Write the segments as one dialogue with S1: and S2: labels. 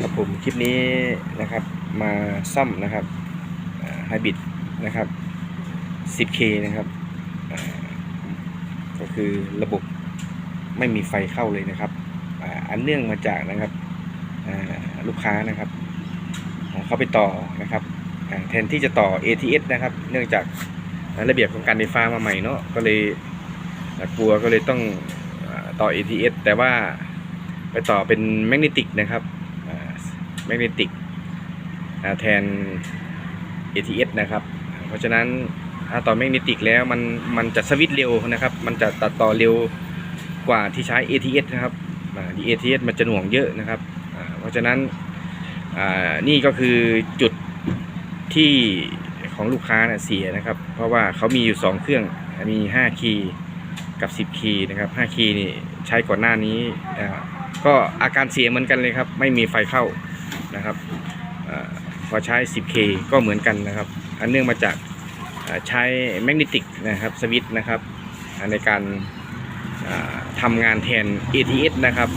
S1: ครับผมคลิปนี้นะครับมาซ่อมนะครับไฮบิดนะครับ 10K นะครับก็คือระบบไม่มีไฟเข้าเลยนะครับอันเนื่องมาจากนะครับลูกค้านะครับเขาไปต่อนะครับแทนที่จะต่อ ATS นะครับ เนื่องจากระเบียบของการไฟฟ้ามาใหม่เนาะก็เลยกลัวก็เลยต้องอาต่อ ATS แต่ว่าไปต่อเป็นแมกเนติกนะครับ แมกเนติกแทน ATS นะครับ เพราะฉะนั้นถ้าต่อแมกเนติกแล้วมันมันจะสวิตช์เร็วนะครับ มันจะตัดต่อเร็วกว่าที่ใช้ ATS นะครับอ่าที่ ATS มันจะหน่วงเยอะนะครับ เพราะฉะนั้นนี่ก็คือจุดที่ของลูกค้านะเสียนะครับ เพราะว่าเขามีอยู่ 2 เครื่องมี 5 คีย์กับ 10 คีย์นะครับ 5 คีย์นี่ใช้ก่อนหน้านี้ก็อาการเสียเหมือนกันเลยครับ ไม่มีไฟเข้า นะครับอพอใช้ 10K ก็เหมือนกันนะครับ อันเนื่องมาจากใช้แมกเนติกนะครับสวิตช์นะครับในการอ่าทำงานแทน ATS นะครับ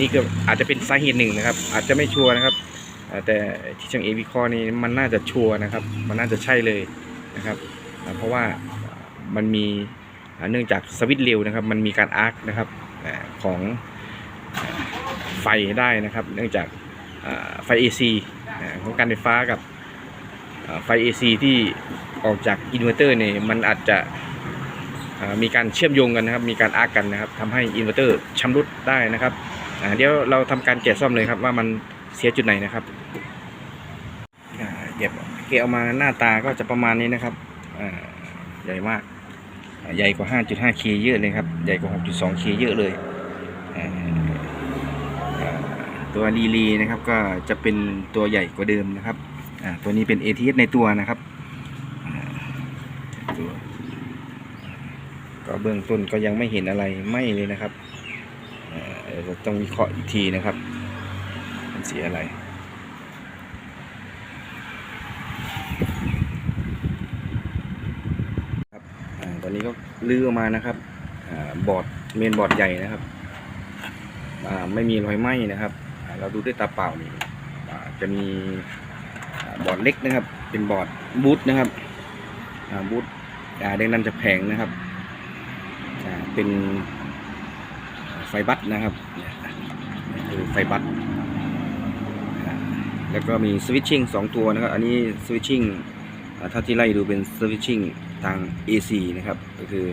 S1: นี่ก็อาจจะเป็นสาเหตุหนึ่งนะครับ อาจจะไม่ชัวร์นะครับ แต่ที่ช่างเอวิคอนี่มันน่าจะชัวร์นะครับ มันน่าจะใช่เลยนะครับ เพราะว่ามันมีเนื่องจากสวิตช์เร็วนะครับ มันมีการอาร์คนะครับของไฟได้นะครับ เนื่องจาก ไฟ AC อของการไฟฟ้ากับไฟ AC ที่ออกจากอินเวอร์เตอร์เนี่ยมันอาจจะมีการเชื่อมโยงกันนะครับ มีการอาร์กกันนะครับทำให้อินเวอร์เตอร์ชำรุดได้นะครับเดี๋ยวเราทำการแกะซ่อมเลยครับว่ามันเสียจุดไหนนะครับเก็บเกะออกมาหน้าตาก็จะประมาณนี้นะครับใหญ่มาก ใหญ่กว่า 5.5 k เยอะเลยครับ ใหญ่กว่า 6.2 k เยอะเลย ตัวรีลีนะครับก็จะเป็นตัวใหญ่กว่าเดิมนะครับตัวนี้เป็น ATS ในตัวนะครับตัวก็เบื้องต้นก็ยังไม่เห็นอะไรไม่เลยนะครับอ่าเราต้องวิเคราะห์อีกทีนะครับ มันเสียอะไรครับอตอนนี้ก็ลื้อออกมานะครับอบอร์ดเมนบอร์ดใหญ่นะครับไม่มีรอยไหม้นะครับ เราดูด้วยตาเปล่านี่าจะมีบอร์ดเล็กนะครับ เป็นบอร์ดบูทนะครับบูทอ่าแดงดันจะแผงนะครับเป็นไฟบัตนะครับคือไฟบัตแล้วก็มีสวิตชิ่งสองตัวนะครับ อันนี้สวิตชิ่งเท่าที่ไล่ดูเป็นสวิตชิ่งทาง AC นะครับ ก็คือ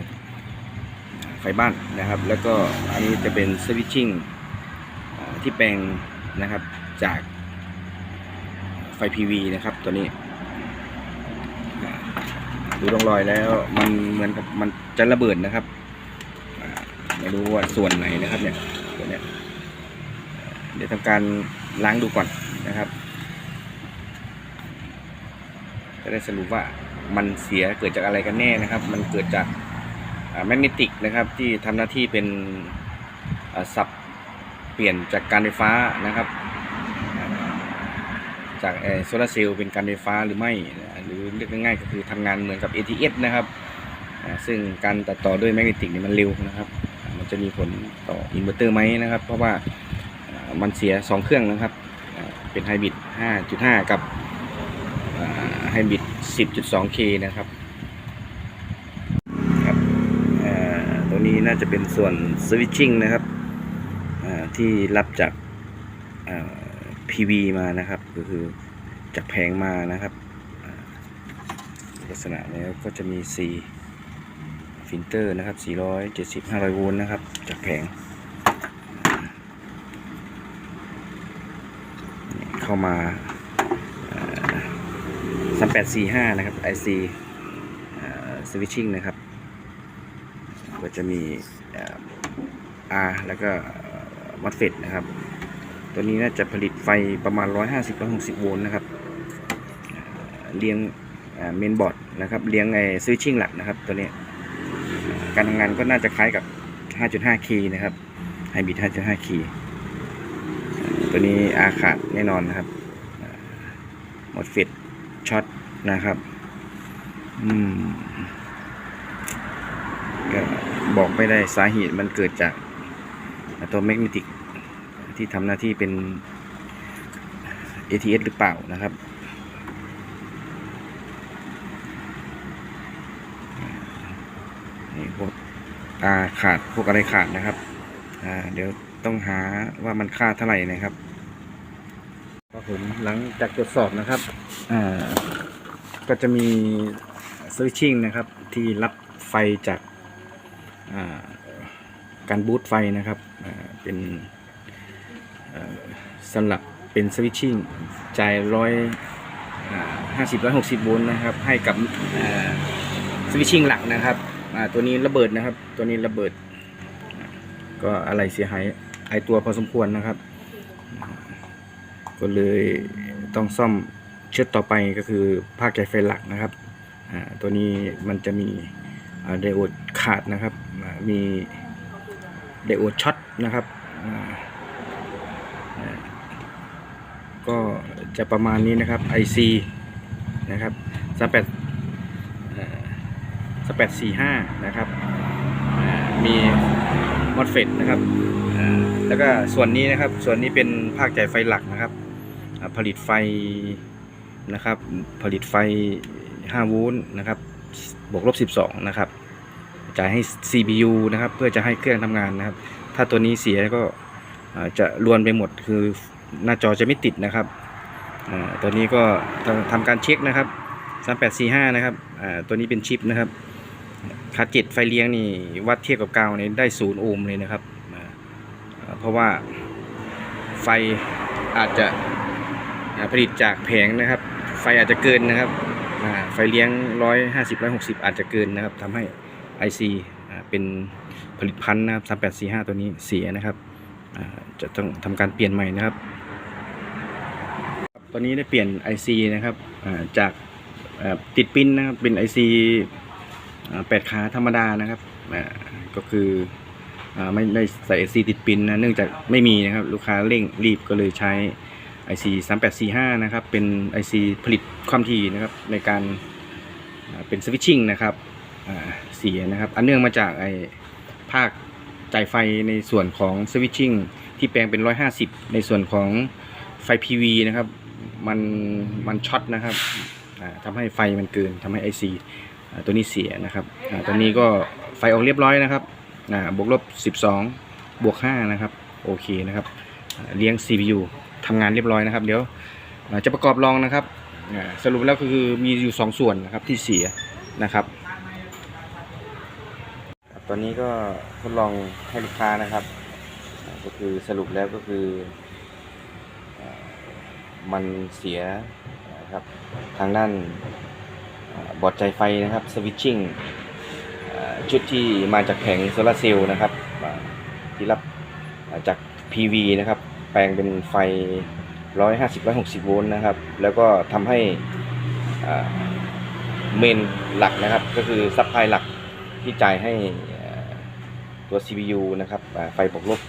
S1: ไฟบ้านนะครับ แล้วก็อันนี้จะเป็นสวิตชิ่งที่แปลง นะครับ จากไฟ PV นะครับ ตัวนี้ ดูร่องรอยแล้วมันเหมือนกับมันจะระเบิดนะครับไม่รู้ว่าส่วนไหนนะครับเนี่ยตัวเนี้ยเดี๋ยวทำการล้างดูก่อนนะครับ จะได้สรุปว่ามันเสียเกิดจากอะไรกันแน่นะครับ มันเกิดจากแมกเนติกนะครับ ที่ทำหน้าที่เป็นสับ เปลี่ยนจากการไฟฟ้านะครับ จากโซลาเซลล์เป็นการไฟฟ้าหรือไม่ หรือเรียกง่ายๆก็คือทำงานเหมือนกับ ATS นะครับซึ่งการตัดต่อด้วยแมกเนติกนี่มันเร็วนะครับ มันจะมีผลต่ออินเวอร์เตอร์ไหมนะครับ เพราะว่ามันเสีย 2 เครื่องนะครับ เป็นไฮบริด 5.5 กับไฮบริด 10.2K นะครับครับตัวนี้น่าจะเป็นส่วนสวิตชิ่งนะครับ ที่รับจาก PV มานะครับ ก็คือจากแผงมานะครับ ลักษณะแล้วก็จะมี4ฟิลเตอร์นะครับ 470 500 โวลต์นะครับ จากแผง เข้ามา 3845 นะครับ IC switching นะครับ ก็จะมี R แล้วก็ มัดเฟดนะครับ ตัวนี้น่าจะผลิตไฟประมาณ 150-160 โวลต์นะครับเลี้ยงเมนบอร์ดนะครับเลี้ยงไอ้สวิตชิ่งหลักนะครับ ตัวนี้การทำงานก็น่าจะคล้ายกับ 5.5คีนะครับไฮบริด 5.5คีย์อ่าตัวนี้อาขาดแน่นอนนะครับหมดเฟดช็อตนะครับอืมก็บอกไม่ได้สาเหตุมันเกิดจาก ตัวแมกเนติกที่ทำหน้าที่เป็น ATS หรือเปล่านะครับ นี่พวกตาขาดพวกอะไรขาดนะครับ อ่า เดี๋ยวต้องหาว่ามันค่าเท่าไหร่นะครับก็ผมหลังจากตรวจสอบนะครับ อ่า ก็จะมีสวิตชิ่งนะครับที่รับไฟจากการบูตไฟนะครับ เป็นสำหรับเป็นสวิตชิ่งจ่ายร้อยห้าสิบร้อยหกสิบโวลต์นะครับ ให้กับสวิตชิ่งหลักนะครับตัวนี้ระเบิดนะครับ ตัวนี้ระเบิด ก็อะไรเสียหายไอตัวพอสมควรนะครับ ก็เลยต้องซ่อมเชุดต่อไปก็คือภาคใจไฟหลักนะครับตัวนี้มันจะมีไดโอดขาดนะครับมี ไดโอดช็อตนะครับก็จะประมาณนี้นะครับ IC นะครับ38 3845นะครับมีมอดเฟตนะครับแล้วก็ส่วนนี้นะครับส่วนนี้เป็นภาคจ่ายไฟหลักนะครับ ผลิตไฟนะครับ ผลิตไฟ 5 โวลต์นะครับบวกลบ 12 นะครับ จ่ายให้ CPU นะครับ เพื่อจะให้เครื่องทำงานนะครับ ถ้าตัวนี้เสียก็จะรวนไปหมดคือหน้าจอจะไม่ติดนะครับตัวนี้ก็ทำทำการเช็คนะครับ 3845 นะครับตัวนี้เป็นชิปนะครับคาจ็ตไฟเลี้ยงนี่วัดเทียบกับกาวนี่ได้ศูนย์โอห์มเลยนะครับ เพราะว่าไฟอาจจะผลิตจากแผงนะครับ ไฟอาจจะเกินนะครับไฟเลี้ยง 150 160 อาจจะเกินนะครับทำให้ IC อ่าเป็นผลิตภัณฑ์นะครับ3845 ตัวนี้เสียนะครับจะต้องทำการเปลี่ยนใหม่นะครับ ตอนนี้ได้เปลี่ยน IC นะครับจากติดปิ้นนะครับเป็น IC อ่าแปดขาธรรมดานะครับก็คือไม่ได้ใส่ IC ติดปิ้นนะเนื่องจากไม่มีนะครับลูกค้าเร่งรีบก็เลยใช้ IC 3845 นะครับ เป็น IC ผลิตความถี่นะครับในการเป็นสวิตชิ่งนะครับ เสียนะครับ อันเนื่องมาจากไอ้ภาคจ่ายไฟในส่วนของสวิตชิ่งที่แปลงเป็น 150 ในส่วนของไฟ PV นะครับ มันมันช็อตนะครับอ่าทำให้ไฟมันเกินทำให้ IC อ่าตัวนี้เสียนะครับตัวนี้ก็ไฟออกเรียบร้อยนะครับบวกลบ 12 บวก 5 นะครับ โอเคนะครับเลี้ยง CPU ทำงานเรียบร้อยนะครับ เดี๋ยวจะประกอบลองนะครับสรุปแล้วก็คือมีอยู่ 2 ส่วนนะครับที่เสียนะครับ อนนี้ก็ทดลองให้ลูกค้านะครับ ก็คือสรุปแล้วก็คือ มันเสียนะครับทางด้านอ่าบอดใจไฟนะครับสวิตชิ่งชุดที่มาจากแผงโซลาร์เซลล์นะครับที่รับจาก PV นะครับ แปลงเป็นไฟ 150-160 โวลต์นะครับ แล้วก็ทำให้เมนหลักนะครับ ก็คือซัพพลายหลักที่จ่ายให้ ตัว CPU นะครับไฟบวกลบ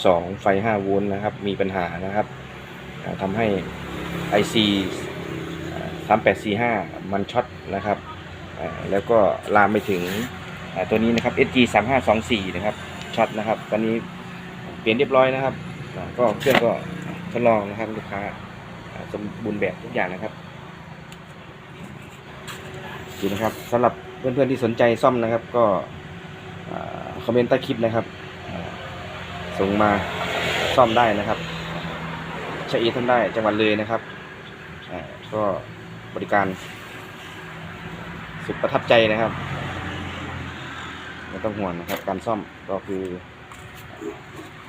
S1: 12 ไฟ 5 โวลต์นะครับ มีปัญหานะครับทำให้ IC 3845 มันช็อตนะครับ แล้วก็ลามไปถึงตัวนี้นะครับ SG 3524 นะครับช็อตนะครับ ตอนนี้เปลี่ยนเรียบร้อยนะครับ ก็เครื่องก็ทดลองนะครับลูกค้าสมบูรณ์แบบทุกอย่างนะครับดีนะครับสำหรับเพื่อนๆที่สนใจซ่อมนะครับก็ คอมเมนต์ใต้คลิปนะครับส่งมาซ่อมได้นะครับใช้เอทำได้จังหวัดเลยนะครับก็บริการสุดประทับใจนะครับไม่ต้องห่วงนะครับ การซ่อมก็คือ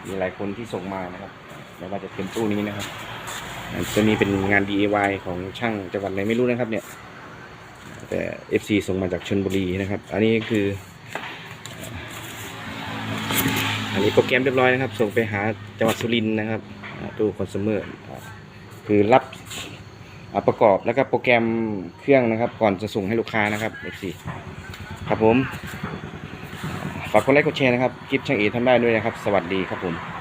S1: มีหลายคนที่ส่งมานะครับไม่ว่าจะเป็นตู้นี้นะครับตัวนี้เป็นงาน DIY ของช่างจังหวัดไหนไม่รู้นะครับเนี่ยแต่ FC ส่งมาจากชนบุรีนะครับ อันนี้คือ นี้โปรแกรมเรียบร้อยนะครับ ส่งไปหาจังหวัดสุรินทร์นะครับตู้คอน sumer อ่าคือรับประกอบแล้วก็โปรแกรมเครื่องนะครับ ก่อนจะส่งให้ลูกค้านะครับ F4 ครับผม ฝากกดไลค์กดแชร์นะครับ คลิปช่างเอทำได้ด้วยนะครับ สวัสดีครับผม